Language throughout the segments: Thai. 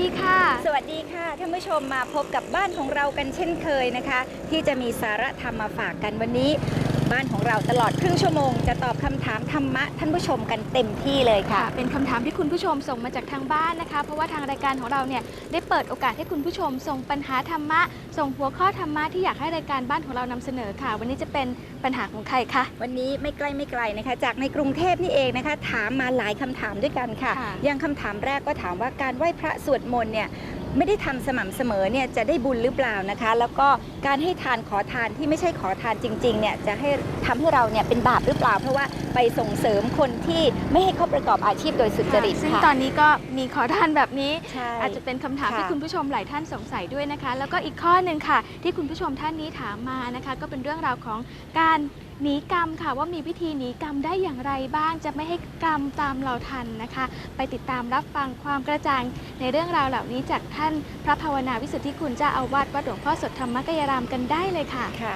ดีค่ะ สวัสดีค่ะท่านผู้ชมมาพบกับบ้านของเรากันเช่นเคยนะคะ ที่จะมีสาระธรรมมาฝากกันวันนี้ บ้านของเราตลอดครึ่งชั่วโมง จะตอบคำถามธรรมะท่านผู้ชมกันเต็มที่เลยค่ะค่ะ เป็นคำถามที่คุณผู้ชมส่งมาจากทางบ้านนะคะ เพราะว่าทางรายการของเราเนี่ยได้เปิดโอกาสให้คุณผู้ชม ส่งปัญหาธรรมะ ส่งหัวข้อธรรมะที่อยากให้รายการบ้านของเรานำเสนอค่ะ วันนี้จะเป็นปัญหาของใครคะ วันนี้ไม่ใกล้ไม่ไกลนะคะ จากในกรุงเทพนี่เองนะคะ ถามมาหลายคำถามด้วยกันค่ะ ค่ะ อย่างคำถามแรกก็ถามว่าการไหว้พระสวดมนต์เนี่ย ไม่ได้ทำสม่ำเสมอเนี่ยจะได้บุญหรือเปล่านะคะ แล้วก็การให้ทานขอทานที่ไม่ใช่ขอทานจริงๆเนี่ยจะให้ทำให้เราเนี่ยเป็นบาปหรือเปล่า เพราะว่าไปส่งเสริมคนที่ไม่ให้เขาประกอบอาชีพโดยสุจริตซึ่งค่ะตอนนี้ก็มีขอทานแบบนี้ใช่อาจจะเป็นคำถามค่ะที่คุณผู้ชมหลายท่านสงสัยด้วยนะคะ แล้วก็อีกข้อหนึ่งค่ะ ที่คุณผู้ชมท่านนี้ถามมานะคะ ก็เป็นเรื่องราวของการ หนีกรรมค่ะว่ามีวิธีหนีกรรมได้อย่างไรบ้างจะไม่ให้กรรมตามเราทันนะคะ ไปติดตามรับฟังความกระจ่างในเรื่องราวเหล่านี้จากท่านพระภาวนาวิสุทธิคุณเจ้าอาวาสวัดหลวงพ่อสดธรรมกายรามกันได้เลยค่ะค่ะ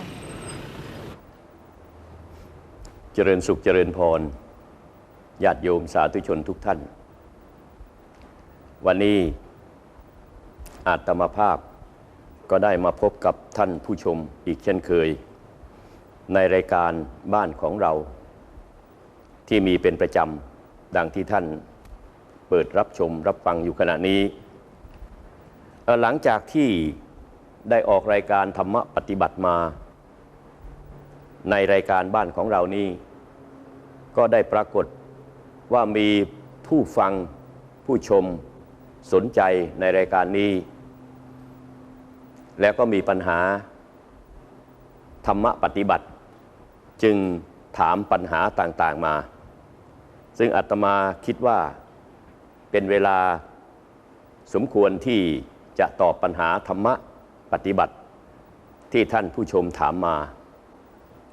เจริญสุขเจริญพรญาติโยมสาธุชนทุกท่าน วันนี้อาตมาภาพก็ได้มาพบกับท่านผู้ชมอีกเช่นเคย ในรายการบ้านของเรา ที่มีเป็นประจำดังที่ท่านเปิดรับชมรับฟังอยู่ขณะนี้ หลังจากที่ได้ออกรายการธรรมปฏิบัติมา ในรายการบ้านของเรานี่ก็ได้ปรากฏว่ามีผู้ฟังผู้ชมสนใจในรายการนี้ แล้วก็มีปัญหาธรรมปฏิบัติ จึงถามปัญหาต่างๆมา ซึ่งอาตมาคิดว่าเป็นเวลาสมควรที่จะตอบปัญหาธรรมะปฏิบัติ ที่ท่านผู้ชมถามมา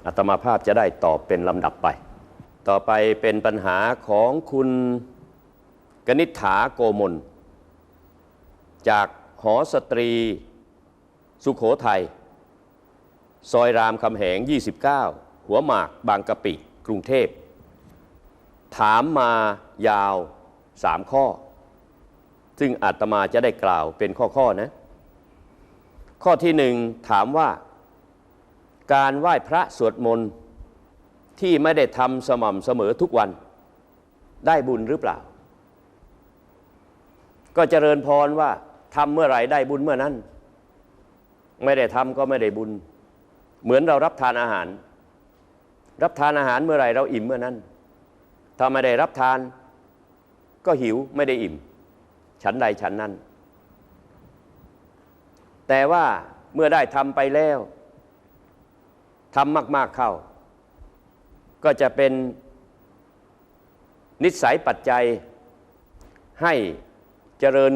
อาตมาภาพจะได้ตอบเป็นลำดับไป ต่อไปเป็นปัญหาของคุณกนิษฐาโกมล จากหอสตรีสุขโขทัย ซอยรามคำแหง 29 หัวหมากบางกะปิ กรุงเทพ ถามมายาวสามข้อ ซึ่งอาตมาจะได้กล่าวเป็นข้อๆนะ ข้อที่หนึ่งถามว่า การไหว้พระสวดมนต์ที่ไม่ได้ทำสม่ำเสมอทุกวัน ได้บุญหรือเปล่า ก็เจริญพรว่าทำเมื่อไหร่ได้บุญเมื่อนั้น ไม่ได้ทำก็ไม่ได้บุญ เหมือนเรารับทานอาหาร รับทานอาหารเมื่อไหร่เราอิ่มเมื่อนั้น ถ้าไม่ได้รับทานก็หิวไม่ได้อิ่ม ฉันใดฉันนั้น แต่ว่าเมื่อได้ทำไปแล้วทำมาก ๆเข้า ก็จะเป็นนิสัยปัจจัยให้เจริญ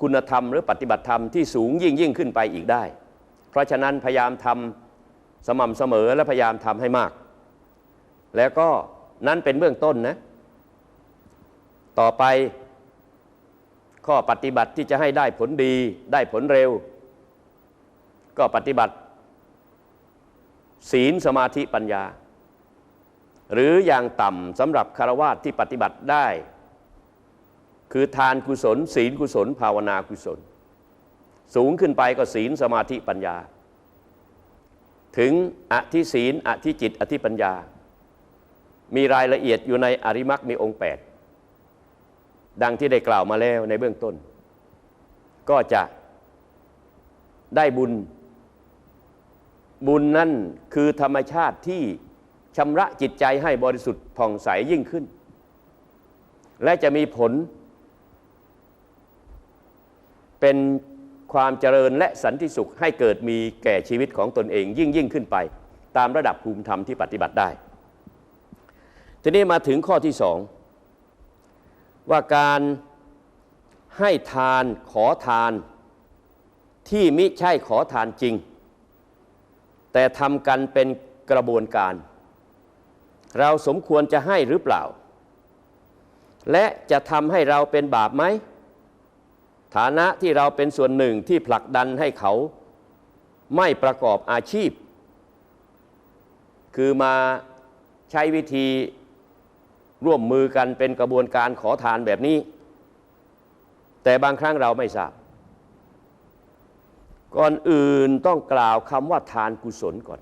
คุณธรรมหรือปฏิบัติธรรมที่สูงยิ่งยิ่งขึ้นไปอีกได้ เพราะฉะนั้นพยายามทำสม่ำเสมอและพยายามทำให้มาก แล้วก็นั้นเป็นเบื้องต้นนะ ต่อไปข้อปฏิบัติที่จะให้ได้ผลดีได้ผลเร็ว ก็ปฏิบัติ ศีลสมาธิปัญญา หรืออย่างต่ำสำหรับคารวาสที่ปฏิบัติได้ คือทานกุศล ศีลกุศล ภาวนากุศล สูงขึ้นไปก็ศีลสมาธิปัญญา ถึงอธิศีลอธิจิตอธิปัญญา มีรายละเอียดอยู่ในอริมักมีองค์ 8 ดังที่ได้กล่าวมาแล้วในเบื้องต้น ก็จะได้บุญ บุญนั่นคือธรรมชาติที่ชำระจิตใจให้บริสุทธิ์ผ่องใสยิ่งขึ้น และจะมีผล เป็นความเจริญและสันติสุขให้เกิดมีแก่ชีวิตของตนเองยิ่งยิ่งขึ้นไป ตามระดับภูมิธรรมที่ปฏิบัติได้ ทีนี้มาถึงข้อที่สองว่าการให้ทานขอทานที่มิใช่ขอทานจริง แต่ทำกันเป็นกระบวนการ เราสมควรจะให้หรือเปล่า และจะทำให้เราเป็นบาปไหม ฐานะที่เราเป็นส่วนหนึ่งที่ผลักดันให้เขาไม่ประกอบอาชีพ คือมาใช้วิธี ร่วมมือกันเป็นกระบวนการขอทานแบบนี้ แต่บางครั้งเราไม่ทราบ ก่อนอื่นต้องกล่าวคำว่าทานกุศลก่อน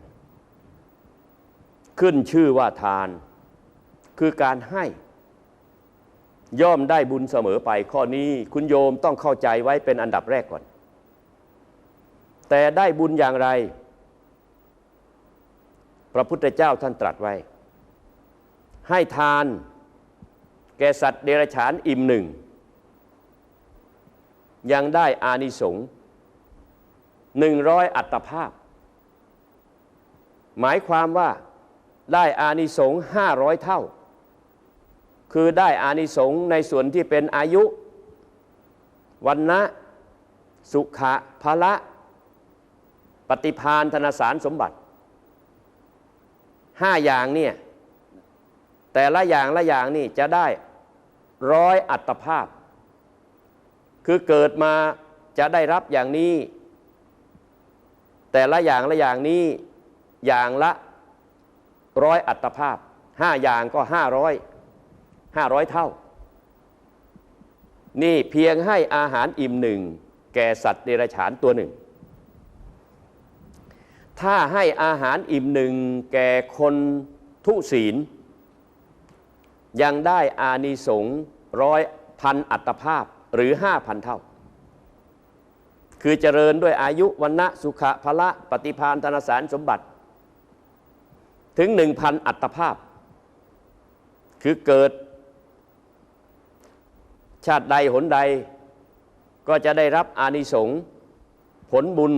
ขึ้นชื่อว่าทานคือการให้ ย่อมได้บุญเสมอไปข้อนี้คุณโยมต้องเข้าใจไว้เป็นอันดับแรกก่อน แต่ได้บุญอย่างไร พระพุทธเจ้าท่านตรัสไว้ ให้ทาน แก่สัตว์เดรัจฉานอิ่มหนึ่ง ยังได้อานิสงส์หนึ่งร้อยอัตภาพ หมายความว่าได้อานิสงส์ห้าร้อยเท่า คือได้อานิสงส์ในส่วนที่เป็นอายุ วันนะสุขะภละปฏิพานธนสารสมบัติห้าอย่างเนี่ย แต่ละอย่างละอย่างนี่จะได้ร้อยอัตภาพ คือเกิดมาจะได้รับอย่างนี้ แต่ละอย่างละอย่างนี้อย่างละร้อยอัตภาพห้าอย่างก็ห้าร้อยห้าร้อยเท่า นี่เพียงให้อาหารอิ่มหนึ่ง แก่สัตว์เดรัจฉานตัวหนึ่ง ถ้าให้อาหารอิ่มหนึ่ง แก่คนทุศีล ยังได้อานิสงส์ร้อยพันอัตภาพหรือห้าพันเท่า คือเจริญด้วยอายุวันนะสุขะพละปฏิพานธนสารสมบัติ ถึงหนึ่งพันอัตภาพ คือเกิด ชาติใดหนใด ก็จะได้รับอานิสงส์ผลบุญ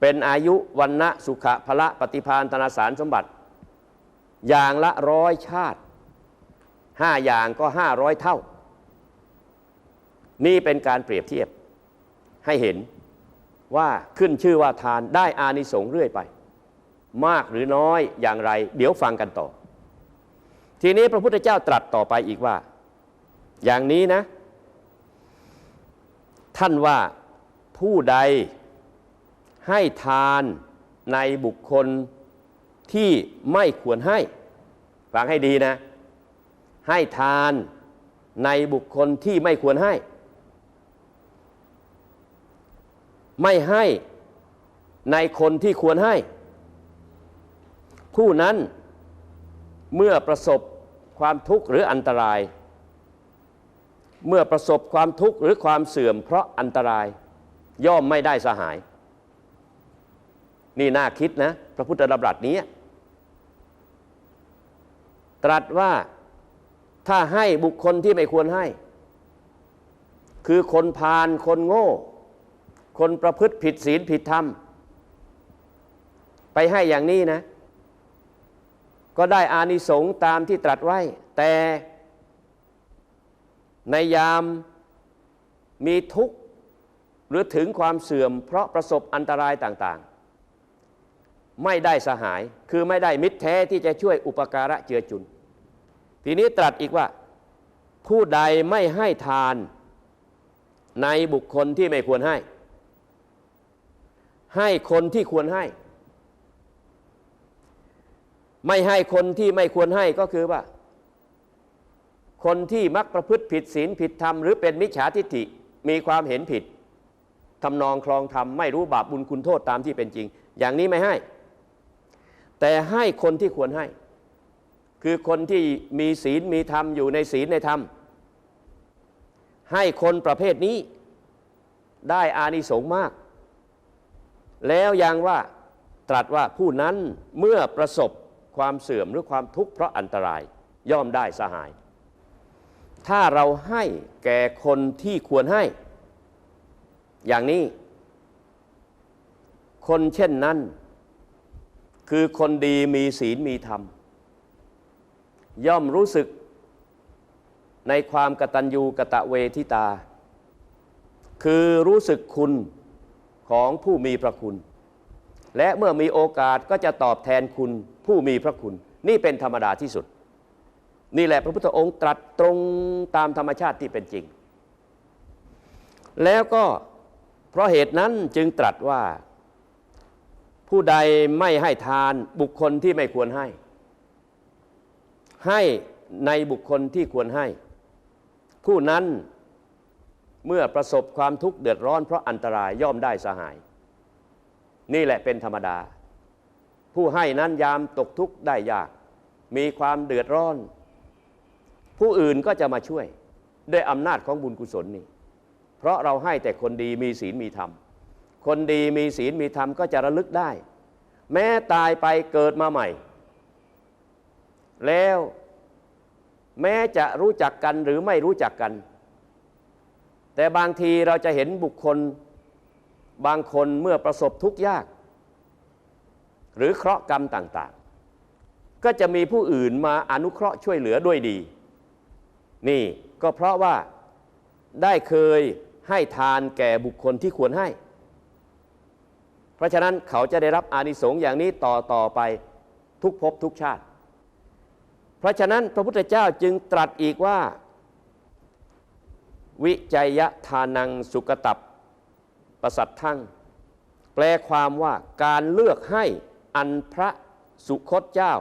เป็นอายุวันนะสุขะพละปฏิพานธนสารสมบัติ อย่างละร้อยชาติ ห้าอย่างก็ห้าร้อยเท่า นี่เป็นการเปรียบเทียบให้เห็นว่าขึ้นชื่อว่าทานได้อานิสงส์เรื่อยไป มากหรือน้อยอย่างไร เดี๋ยวฟังกันต่อ ทีนี้พระพุทธเจ้าตรัสต่อไปอีกว่า อย่างนี้นะ ท่านว่าผู้ใดให้ทานในบุคคลที่ไม่ควรให้ ฟังให้ดีนะ ให้ทานในบุคคลที่ไม่ควรให้ ไม่ให้ในคนที่ควรให้ ผู้นั้นเมื่อประสบความทุกข์หรืออันตราย เมื่อประสบความทุกข์หรือความเสื่อมเพราะอันตราย ย่อมไม่ได้สหาย นี่น่าคิดนะ พระพุทธดำรัสนี้ ตรัสว่า ถ้าให้บุคคลที่ไม่ควรให้ คือคนพาลคนโง่ คนประพฤติผิดศีลผิดธรรม ไปให้อย่างนี้นะ ก็ได้อานิสงส์ตามที่ตรัสไว้ แต่ในยามมีทุกข์หรือถึงความเสื่อมเพราะประสบอันตรายต่าง ๆ ไม่ได้สหายคือไม่ได้มิตรแท้ที่จะช่วยอุปการะเจือจุน ทีนี้ตรัสอีกว่า ผู้ใดไม่ให้ทานในบุคคลที่ไม่ควรให้ ให้คนที่ควรให้ ไม่ให้คนที่ไม่ควรให้ก็คือว่า คนที่มักประพฤติผิดศีลผิดธรรมหรือเป็นมิจฉาทิฏฐิมีความเห็นผิดทำนองคลองธรรมไม่รู้บาปบุญคุณโทษตามที่เป็นจริง อย่างนี้ไม่ให้ แต่ให้คนที่ควรให้ คือคนที่มีศีลมีธรรมอยู่ในศีลในธรรม ให้คนประเภทนี้ได้อานิสงส์มาก แล้วยังว่าตรัสว่าผู้นั้นเมื่อประสบความเสื่อมหรือความทุกข์เพราะอันตรายย่อมได้สหาย ถ้าเราให้แก่คนที่ควรให้ อย่างนี้ คนเช่นนั้น คือคนดีมีศีลมีธรรม ย่อมรู้สึกในความกตัญญูกะตะเวทิตา คือรู้สึกคุณของผู้มีพระคุณ และเมื่อมีโอกาสก็จะตอบแทนคุณผู้มีพระคุณ นี่เป็นธรรมดาที่สุด นี่แหละพระพุทธองค์ตรัสตรงตามธรรมชาติที่เป็นจริง แล้วก็เพราะเหตุนั้นจึงตรัสว่า ผู้ใดไม่ให้ทานบุคคลที่ไม่ควรให้ ให้ในบุคคลที่ควรให้ ผู้นั้นเมื่อประสบความทุกข์เดือดร้อนเพราะอันตรายย่อมได้สหาย นี่แหละเป็นธรรมดา ผู้ให้นั้นยามตกทุกข์ได้ยาก มีความเดือดร้อน ผู้อื่นก็จะมาช่วยด้วยอำนาจของบุญกุศลนี่เพราะเราให้แต่คนดีมีศีลมีธรรม คนดีมีศีลมีธรรมก็จะระลึกได้ แม้ตายไปเกิดมาใหม่ แล้วแม้จะรู้จักกันหรือไม่รู้จักกัน แต่บางทีเราจะเห็นบุคคลบางคนเมื่อประสบทุกข์ยาก หรือเคราะห์กรรมต่าง ๆ ก็จะมีผู้อื่นมาอนุเคราะห์ช่วยเหลือด้วยดี นี่ก็เพราะว่าได้เคยให้ทานแก่บุคคลที่ควรให้ เพราะฉะนั้นเขาจะได้รับอานิสงส์อย่างนี้ต่อต่อไปทุกภพทุกชาติ ราะฉะนั้นพระพุทธเจ้าจึงตรัสอีกว่า วิจัยทานังสุกตับประสัตทั้งแปลความว่าการเลือกให้อันพระสุคตเจ้า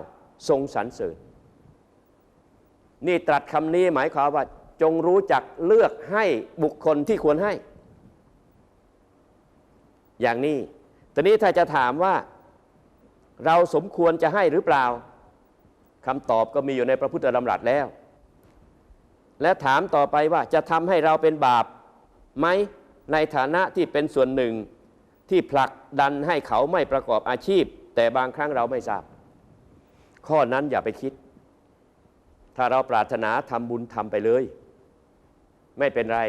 ทรงสรรเสริญ นี่ตรัสคำนี้หมายความว่าจงรู้จักเลือกให้บุคคลที่ควรให้ อย่างนี้ ตอนนี้ถ้าจะถามว่า เราสมควรจะให้หรือเปล่า คำตอบก็มีอยู่ในพระพุทธดำรัสแล้ว และถามต่อไปว่าจะทำให้เราเป็นบาปไหมในฐานะที่เป็นส่วนหนึ่งที่ผลักดันให้เขาไม่ประกอบอาชีพ แต่บางครั้งเราไม่ทราบ ข้อนั้นอย่าไปคิด ถ้าเราปรารถนาทำบุญทำไปเลย ไม่เป็นไร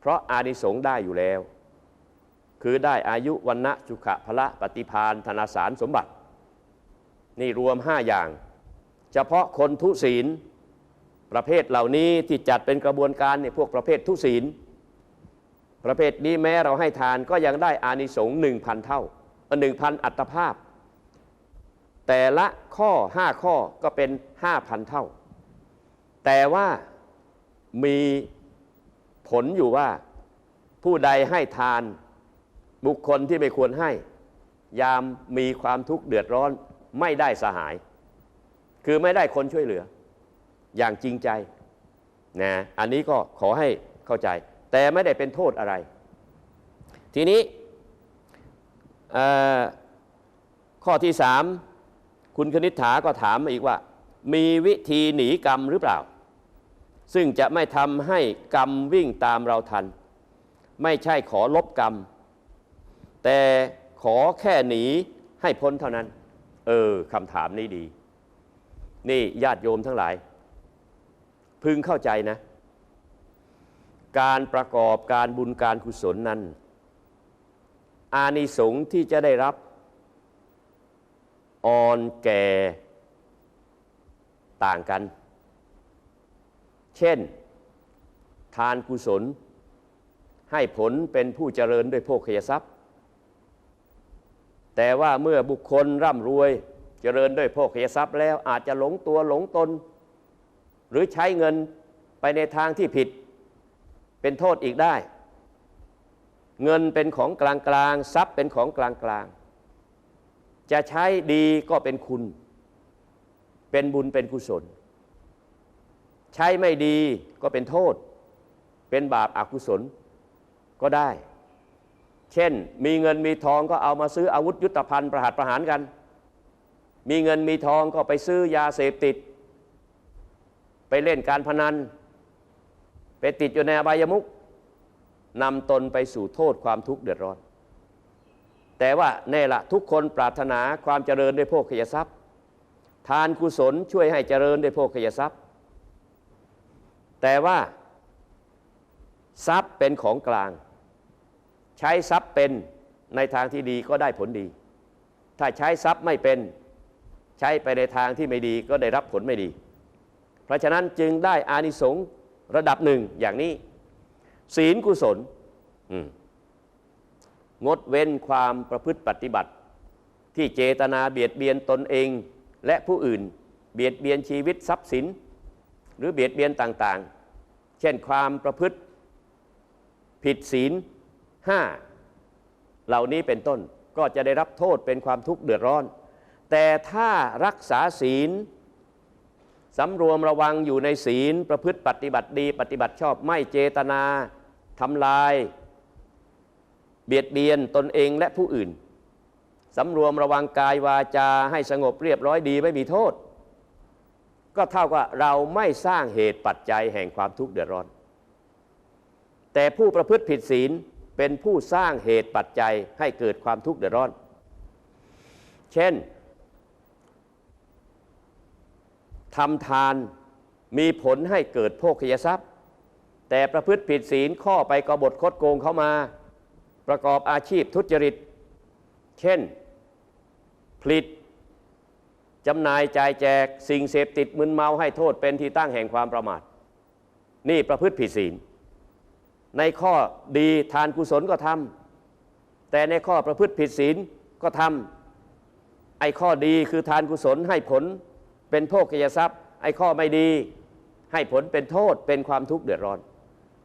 เพราะอานิสงส์ได้อยู่แล้ว คือได้อายุวันนะสุขะพละปฏิพานธนาสารสมบัติ นี่รวมห้าอย่าง เฉพาะคนทุศีล ประเภทเหล่านี้ที่จัดเป็นกระบวนการเนี่ยพวกประเภททุศีล ประเภทนี้แม้เราให้ทานก็ยังได้อานิสงส์หนึ่งพันเท่าหนึ่งพันอัตภาพ แต่ละข้อห้าข้อก็เป็นห้าพันเท่า แต่ว่ามีผลอยู่ว่าผู้ใดให้ทานบุคคลที่ไม่ควรให้ ยามมีความทุกข์เดือดร้อนไม่ได้สหาย คือไม่ได้คนช่วยเหลือ อย่างจริงใจนะอันนี้ก็ขอให้เข้าใจ แต่ไม่ได้เป็นโทษอะไร ทีนี้ข้อที่สามคุณคณิษฐาก็ถามมาอีกว่า มีวิธีหนีกรรมหรือเปล่า ซึ่งจะไม่ทำให้กรรมวิ่งตามเราทัน ไม่ใช่ขอลบกรรม แต่ขอแค่หนีให้พ้นเท่านั้น เออคำถามนี้ดี นี่ญาติโยมทั้งหลาย พึงเข้าใจนะ การประกอบการบุญการกุศลนั้น อานิสงส์ที่จะได้รับอ่อนแก่ต่างกัน เช่น ทานกุศล ให้ผลเป็นผู้เจริญด้วยโภคยทรัพย์ แต่ว่าเมื่อบุคคลร่ำรวย เจริญด้วยโภคยทรัพย์แล้วอาจจะหลงตัวหลงตน หรือใช้เงินไปในทางที่ผิด เป็นโทษอีกได้ เงินเป็นของกลางกลางทรัพย์เป็นของกลางกลางจะใช้ดีก็เป็นคุณ เป็นบุญเป็นกุศล ใช้ไม่ดีก็เป็นโทษ เป็นบาปอากุศลก็ได้ เช่นมีเงินมีทองก็เอามาซื้ออาวุธยุทธภัณฑ์ประหัตประหารกัน มีเงินมีทองก็ไปซื้อยาเสพติด ไปเล่นการพนัน ไปติดอยู่ในอบายมุกนำตนไปสู่โทษความทุกข์เดือดร้อน แต่ว่าแน่ละทุกคนปรารถนาความเจริญด้วยโภคยทรัพย์ ทานกุศลช่วยให้เจริญด้วยโภคยทรัพย์ แต่ว่าทรัพย์เป็นของกลาง ใช้ทรัพย์เป็นในทางที่ดีก็ได้ผลดี ถ้าใช้ทรัพย์ไม่เป็น ใช้ไปในทางที่ไม่ดีก็ได้รับผลไม่ดี เพราะฉะนั้นจึงได้อานิสงส์ระดับหนึ่งอย่างนี้ ศีลกุศลงดเว้นความประพฤติปฏิบัติ ที่เจตนาเบียดเบียนตนเองและผู้อื่น เบียดเบียนชีวิตทรัพย์สิน หรือเบียดเบียนต่างๆ เช่นความประพฤติผิดศีลห้าเหล่านี้เป็นต้นก็จะได้รับโทษเป็นความทุกข์เดือดร้อน แต่ถ้ารักษาศีลสำรวมระวังอยู่ในศีลประพฤติปฏิบัติดี ปฏิบัติชอบไม่เจตนาทำลาย เบียดเบียนตนเองและผู้อื่นสำรวมระวังกายวาจาให้สงบเรียบร้อยดีไม่มีโทษ ก็เท่ากับเราไม่สร้างเหตุปัจจัยแห่งความทุกข์เดือดร้อน แต่ผู้ประพฤติผิดศีลเป็นผู้สร้างเหตุปัจจัยให้เกิดความทุกข์เดือดร้อน เช่น ทำทานมีผลให้เกิดโภคยทรัพย์ แต่ประพฤติผิดศีลข้อไปกบฏคดโกงเข้ามา ประกอบอาชีพทุจริต เช่น ผลิตจำหน่ายจ่ายแจกสิ่งเสพติดมึนเมาให้โทษเป็นที่ตั้งแห่งความประมาท นี่ประพฤติผิดศีล ในข้อดีทานกุศลก็ทำแต่ในข้อประพฤติผิดศีลก็ทำไอ้ข้อดีคือทานกุศลให้ผล เป็นโภคยทรัพย์ ไอ้ข้อไม่ดี ให้ผลเป็นโทษเป็นความทุกข์เดือดร้อน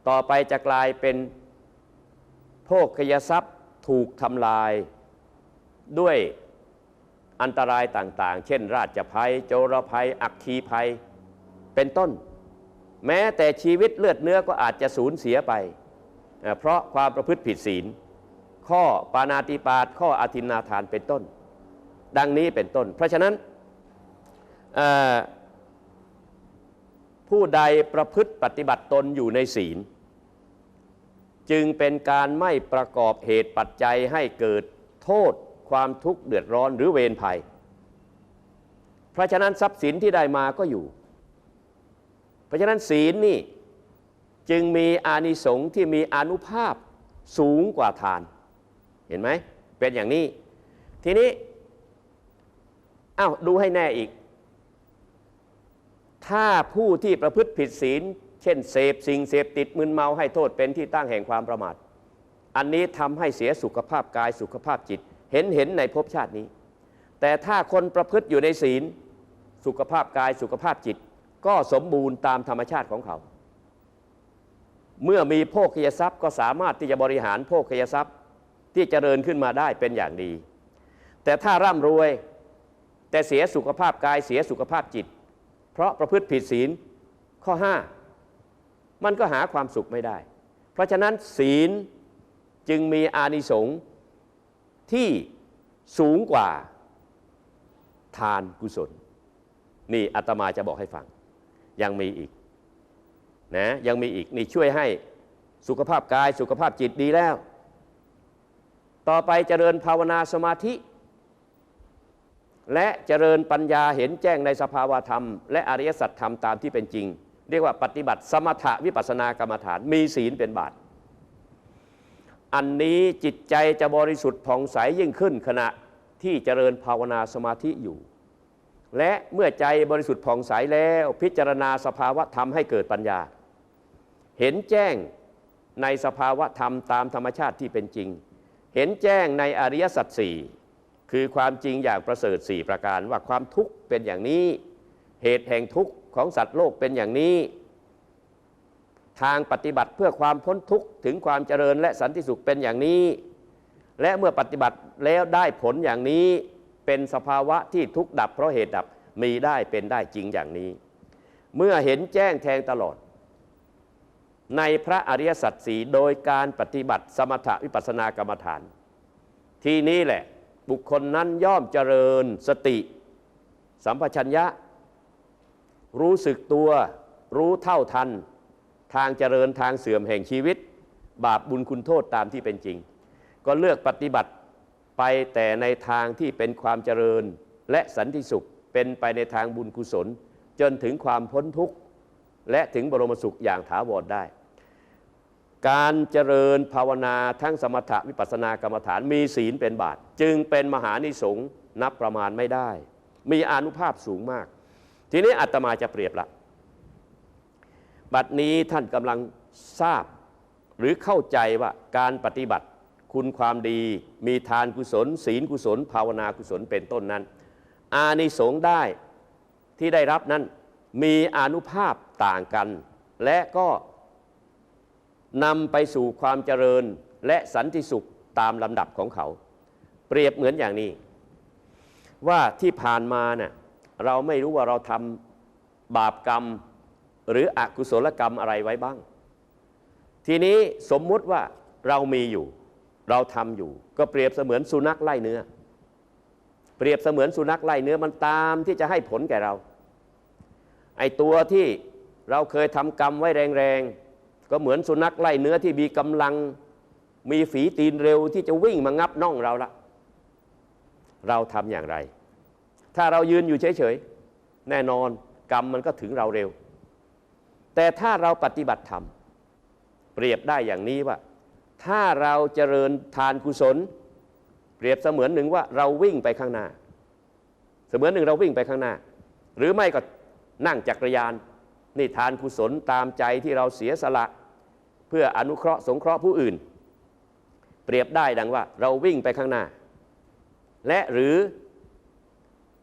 ต่อไปจะกลายเป็นโภคยทรัพย์ถูกทำลายด้วยอันตรายต่างๆ เช่น ราชภัย โจรภัย อัคคีภัย เป็นต้น แม้แต่ชีวิตเลือดเนื้อก็อาจจะสูญเสียไป เพราะความประพฤติผิดศีล ข้อปานาติปาตข้ออาทินนาทานเป็นต้น ดังนี้เป็นต้น เพราะฉะนั้น ผู้ใดประพฤติปฏิบัติตนอยู่ในศีล จึงเป็นการไม่ประกอบเหตุปัจจัยให้เกิดโทษความทุกข์เดือดร้อนหรือเวรภัย เพราะฉะนั้นทรัพย์สินที่ได้มาก็อยู่ เพราะฉะนั้นศีลนี่จึงมีอานิสงส์ที่มีอนุภาพสูงกว่าทาน เห็นไหมเป็นอย่างนี้ ทีนี้อ้าวดูให้แน่อีก ถ้าผู้ที่ประพฤติผิดศีล เช่นเสพสิ่งเสพติดมึนเมาให้โทษเป็นที่ตั้งแห่งความประมาท อันนี้ทำให้เสียสุขภาพกายสุขภาพจิต เห็นเห็นในภพชาตินี้ แต่ถ้าคนประพฤติอยู่ในศีล สุขภาพกายสุขภาพจิต ก็สมบูรณ์ตามธรรมชาติของเขา เมื่อมีโภคยทรัพย์ก็สามารถที่จะบริหารโภคยทรัพย์ที่เจริญขึ้นมาได้เป็นอย่างดี แต่ถ้าร่ำรวยแต่เสียสุขภาพกายเสียสุขภาพจิต เพราะประพฤติผิดศีลข้อ 5 มันก็หาความสุขไม่ได้ เพราะฉะนั้นศีลจึงมีอานิสงส์ที่สูงกว่าทานกุศล นี่อาตมาจะบอกให้ฟัง ยังมีอีกนะยังมีอีกนี่ช่วยให้สุขภาพกายสุขภาพจิตดีแล้ว ต่อไปเจริญภาวนาสมาธิ และเจริญปัญญาเห็นแจ้งในสภาวธรรม และอริยสัจธรรมตามที่เป็นจริง เรียกว่าปฏิบัติสมถะวิปัสสนากรรมฐานมีศีลเป็นบาตรอันนี้จิตใจจะบริสุทธิ์ผ่องใสยิ่งขึ้นขณะที่เจริญภาวนาสมาธิอยู่ และเมื่อใจบริสุทธิ์ผ่องใสแล้วพิจารณาสภาวะธรรมให้เกิดปัญญา เห็นแจ้งในสภาวะธรรมตามธรรมชาติที่เป็นจริง เห็นแจ้งในอริยสัจสี่ คือความจริงอย่างประเสริฐสี่ประการว่าความทุกข์เป็นอย่างนี้ เหตุแห่งทุกข์ของสัตว์โลกเป็นอย่างนี้ ทางปฏิบัติเพื่อความพ้นทุกข์ถึงความเจริญและสันติสุขเป็นอย่างนี้ และเมื่อปฏิบัติแล้วได้ผลอย่างนี้เป็นสภาวะที่ทุกข์ดับเพราะเหตุดับมีได้เป็นได้จริงอย่างนี้ เมื่อเห็นแจ้งแทงตลอด ในพระอริยสัจสีโดยการปฏิบัติสมถวิปัสสนากรรมฐาน ที่นี้แหละ บุคคลนั้นย่อมเจริญสติ สัมปชัญญะ รู้สึกตัว รู้เท่าทัน ทางเจริญทางเสื่อมแห่งชีวิต บาปบุญคุณโทษตามที่เป็นจริง ก็เลือกปฏิบัติไปแต่ในทางที่เป็นความเจริญและสันติสุขเป็นไปในทางบุญกุศล จนถึงความพ้นทุกข์ และถึงบรมสุขอย่างถาวรได้ การเจริญภาวนาทั้งสมถะวิปัสสนากรรมฐานมีศีลเป็นบาตรจึงเป็นมหานิสงส์นับประมาณไม่ได้ มีอนุภาพสูงมาก ทีนี้อาตมาจะเปรียบละบัดนี้ท่านกำลังทราบ หรือเข้าใจว่าการปฏิบัติคุณความดี มีทานกุศล ศีลกุศล ภาวนากุศลเป็นต้นนั้น อานิสงส์ได้ที่ได้รับนั้นมีอนุภาพต่างกัน และก็ นำไปสู่ความเจริญและสันติสุขตามลำดับของเขา เปรียบเหมือนอย่างนี้ ว่าที่ผ่านมาเนี่ยเราไม่รู้ว่าเราทำบาปกรรมหรืออกุศลกรรมอะไรไว้บ้าง ทีนี้สมมุติว่าเรามีอยู่ เราทำอยู่ ก็เปรียบเสมือนสุนัขไล่เนื้อ เปรียบเสมือนสุนัขไล่เนื้อมันตามที่จะให้ผลแก่เรา ไอตัวที่เราเคยทำกรรมไว้แรงๆ ก็เหมือนสุนัขไล่เนื้อที่มีกำลังมีฝีตีนเร็วที่จะวิ่งมางับน่องเราละเราทำอย่างไร ถ้าเรายืนอยู่เฉยๆแน่นอนกรรมมันก็ถึงเราเร็ว แต่ถ้าเราปฏิบัติธรรมเปรียบได้อย่างนี้ว่า ถ้าเราเจริญทานกุศล เปรียบเสมือนหนึ่งว่าเราวิ่งไปข้างหน้า เสมือนหนึ่งเราวิ่งไปข้างหน้า หรือไม่ก็นั่งจักรยานนี่ทานกุศลตามใจที่เราเสียสละ พื่ออนุเคราะห์สงเคราะห์ผู้อื่น เปรียบได้ดังว่า เราวิ่งไปข้างหน้า และหรือ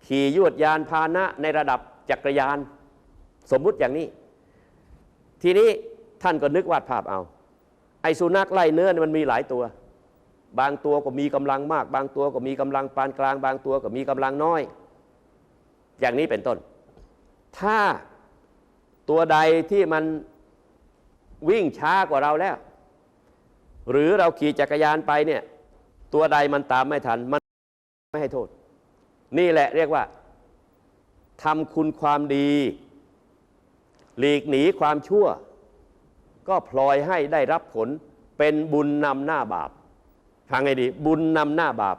ขี่ยวดยานพาหนะในระดับจักรยาน สมมุติอย่างนี้ ทีนี้ท่านก็นึกวาดภาพเอา ไอ้สุนัขไล่เนื้อมันมีหลายตัว บางตัวก็มีกำลังมาก บางตัวก็มีกำลังปานกลาง บางตัวก็มีกำลังน้อย อย่างนี้เป็นต้น ถ้าตัวใดที่มัน วิ่งช้ากว่าเราแล้ว หรือเราขี่จักรยานไปเนี่ย ตัวใดมันตามไม่ทันมันไม่ให้โทษ นี่แหละเรียกว่าทำคุณความดี หลีกหนีความชั่ว ก็พลอยให้ได้รับผลเป็นบุญนำหน้าบาปฟังไงดี บุญนำหน้าบาป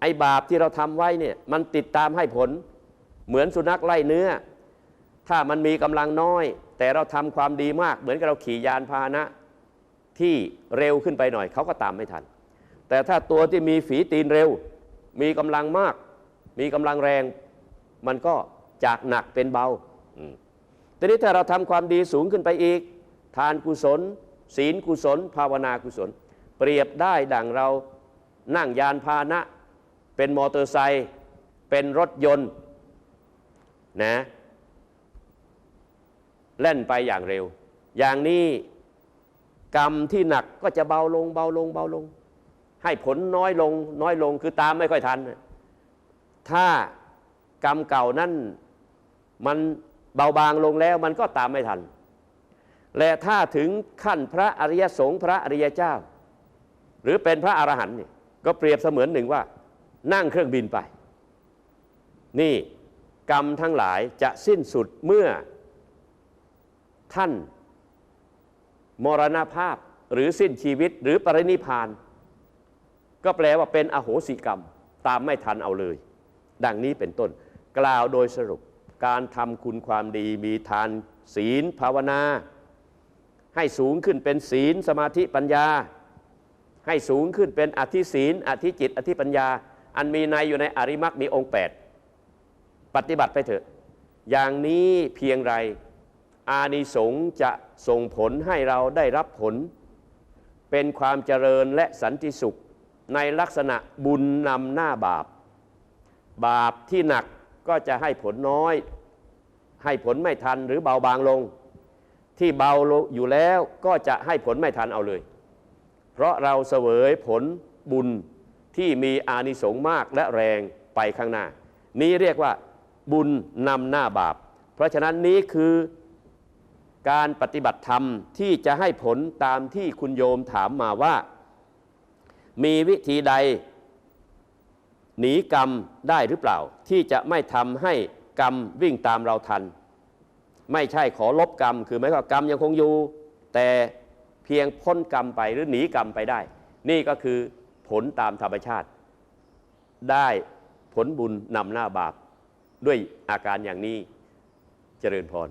ไอ้บาปที่เราทำไว้เนี่ย มันติดตามให้ผล เหมือนสุนัขไล่เนื้อ ถ้ามันมีกำลังน้อย แต่เราทำความดีมาก เหมือนกับเราขี่ยานพาหนะที่เร็วขึ้นไปหน่อยเขาก็ตามไม่ทัน แต่ถ้าตัวที่มีฝีตีนเร็ว มีกำลังมาก มีกำลังแรง มันก็จากหนักเป็นเบาทีนี้ถ้าเราทำความดีสูงขึ้นไปอีก ทานกุศล ศีลกุศล ภาวนากุศล เปรียบได้ดังเรานั่งยานพาหนะ เป็นมอเตอร์ไซค์เป็นรถยนต์นะ เล่นไปอย่างเร็ว อย่างนี้กรรมที่หนักก็จะเบาลงเบาลงเบาลง ให้ผลน้อยลงน้อยลงคือตามไม่ค่อยทัน ถ้ากรรมเก่านั้นมันเบาบางลงแล้วมันก็ตามไม่ทัน และถ้าถึงขั้นพระอริยสงฆ์พระอริยเจ้า หรือเป็นพระอรหันต์เนี่ยก็เปรียบเสมือนหนึ่งว่า นั่งเครื่องบินไป นี่กรรมทั้งหลายจะสิ้นสุดเมื่อ ท่าน มรณภาพหรือสิ้นชีวิตหรือปรินิพาน ก็แปลว่าเป็นอโหสิกรรม ตามไม่ทันเอาเลย ดังนี้เป็นต้น กล่าวโดยสรุปการทำคุณความดีมีทานศีลภาวนา ให้สูงขึ้นเป็นศีลสมาธิปัญญา ให้สูงขึ้นเป็นอธิศีล อธิจิต อธิปัญญา อันมีในอยู่ในอริมักมีองค์ 8 ปฏิบัติไปเถอะ อย่างนี้เพียงไร อานิสงส์จะส่งผลให้เราได้รับผล เป็นความเจริญและสันติสุขในลักษณะบุญนำหน้าบาป บาปที่หนักก็จะให้ผลน้อย ให้ผลไม่ทันหรือเบาบางลง ที่เบาอยู่แล้วก็จะให้ผลไม่ทันเอาเลย เพราะเราเสวยผลบุญที่มีอานิสงส์มากและแรงไปข้างหน้า นี้เรียกว่าบุญนำหน้าบาป เพราะฉะนั้นนี้คือ การปฏิบัติธรรมที่จะให้ผลตามที่คุณโยมถามมาว่า มีวิธีใด หนีกรรมได้หรือเปล่า ที่จะไม่ทำให้กรรมวิ่งตามเราทัน ไม่ใช่ขอลบกรรม คือหมายความว่ากรรมยังคงอยู่ แต่เพียงพ้นกรรมไปหรือหนีกรรมไปได้ นี่ก็คือผลตามธรรมชาติ ได้ผลบุญนำหน้าบาปด้วยอาการอย่างนี้เจริญพร